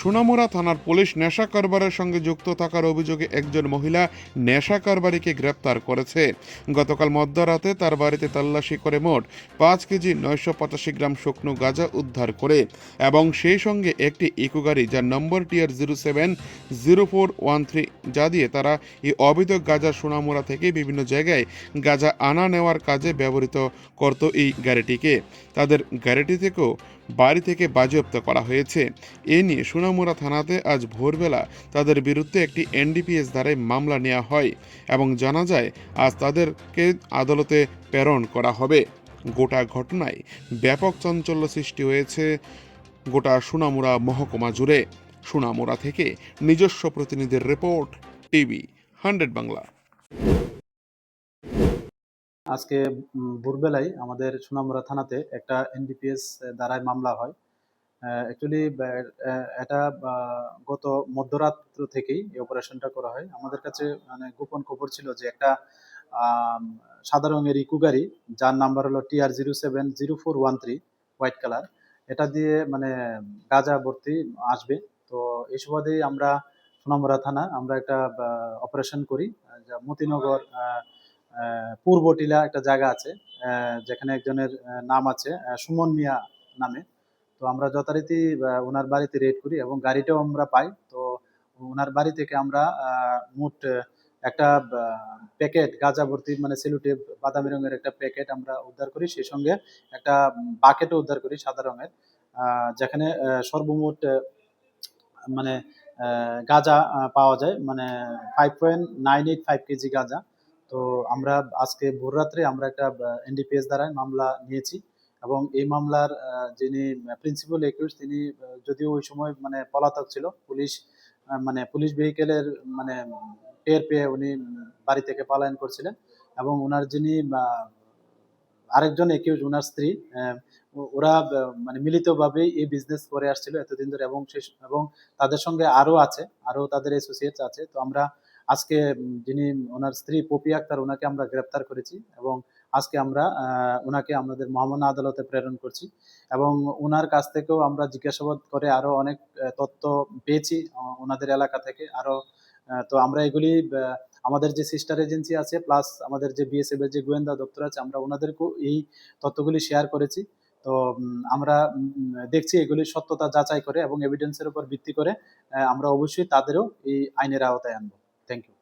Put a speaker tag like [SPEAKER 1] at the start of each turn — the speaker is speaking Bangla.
[SPEAKER 1] সোনামুড়া থানার পুলিশ নেশা কারবারের সঙ্গে যুক্ত থাকার অভিযোগে একজন মহিলা নেশা কারবারিকে গ্রেপ্তার করেছে। গতকাল মধ্যরাতে তার বাড়িতে তল্লাশি করে মোট পাঁচ কেজি নয়শো পঁচাশি গ্রাম শুকনো গাঁজা উদ্ধার করে এবং সেই সঙ্গে একটি ইকো গাড়ি যার number TR zero seven zero four one three যা দিয়ে তারা এই অবৈধ গাঁজা সোনামুড়া থেকে বিভিন্ন জায়গায় গাঁজা আনা নেওয়ার কাজে ব্যবহৃত করত এই গাড়িটিকে। তাদের গাড়িটি থেকেও বাড়ি থেকে বাজেয়াপ্ত করা হয়েছে। এ নিয়ে সোনামুড়া থানাতে আজ ভোরবেলা তাদের বিরুদ্ধে একটি এনডিপিএস ধারায় মামলা নেওয়া হয় এবং জানা যায়, আজ তাদেরকে আদালতে প্রেরণ করা হবে। গোটা ঘটনায় ব্যাপক চাঞ্চল্য সৃষ্টি হয়েছে গোটা সোনামুড়া মহকুমা জুড়ে। সোনামুড়া থেকে নিজস্ব প্রতিনিধির রিপোর্ট, টিভি, হান্ড্রেড বাংলা।
[SPEAKER 2] আজকে ভোরবেলায় আমাদের সোনামুড়া থানাতে একটা এনডিপিএস দ্বারায় মামলা হয়। অ্যাকচুয়ালি এটা গত মধ্যরাত্র থেকেই এই অপারেশনটা করা হয়। আমাদের কাছে মানে গোপন খবর ছিল যে একটা সাদা রঙের ইকু গাড়ি, যার নাম্বার হলো TR zero seven zero four one three white colour এটা দিয়ে মানে গাঁজা ভর্তি আসবে। তো, এই সুবাদেই আমরা সোনামুড়া থানা, আমরা একটা অপারেশন করি। যা, মতিনগর পূর্ব টিলা একটা জায়গা আছে যেখানে একজনের নাম আছে সুমন মিয়া নামে। তো আমরা যথারীতি ওনার বাড়িতে রেড করি এবং গাড়িটাও আমরা পাই। তো ওনার বাড়ি থেকে আমরা মোট একটা প্যাকেট গাঁজা ভর্তি মানে সেলুটেপ বাদামি রঙের একটা প্যাকেট আমরা উদ্ধার করি। সেই সঙ্গে একটা বাকেটও উদ্ধার করি সাদা রঙের যেখানে সর্বমোট মানে গাঁজা পাওয়া যায়। মানে five point nine eight five KG গাঁজা। তো আমরা আজকে ভোররাত্রে আমরা একটা এনডিপিএস দ্বারায় মামলা নিয়েছি। এবং এই মামলার যিনি প্রিন্সিপাল একিউজ তিনি যদিও ওই সময় মানে পলাতক ছিল, পুলিশ মানে পুলিশ ভেহিকেলের মানে টের পেয়ে উনি বাড়ি থেকে পলায়ন করছিলেন এবং ওনার যিনি আরেকজন একিউজ ওনার স্ত্রী ওরা মানে মিলিতভাবেই এই বিজনেস করে আসছিল এতদিন ধরে এবং এবং তাদের সঙ্গে আরও আছে, আরও তাদের অ্যাসোসিয়েটস আছে। তো আমরা আজকে যিনি, ওনার স্ত্রী পপি আক্তার, ওনাকে আমরা গ্রেপ্তার করেছি এবং আজকে আমরা ওনাকে আমাদের মহামান্য আদালতে প্রেরণ করছি এবং ওনার কাছ থেকেও আমরা জিজ্ঞাসাবাদ করে আরও অনেক তথ্য পেয়েছি ওনাদের এলাকা থেকে আরও তো আমরা এগুলি আমাদের যে সিস্টার এজেন্সি আছে প্লাস আমাদের যে বিএসএফ এর যে গোয়েন্দা দপ্তর আছে আমরা ওনাদেরকেও এই তথ্যগুলি শেয়ার করেছি। তো আমরা দেখছি এগুলির সত্যতা যাচাই করে এবং এভিডেন্সের উপর ভিত্তি করে আমরা অবশ্যই তাদেরও এই আইনের আওতায় আনব। Thank you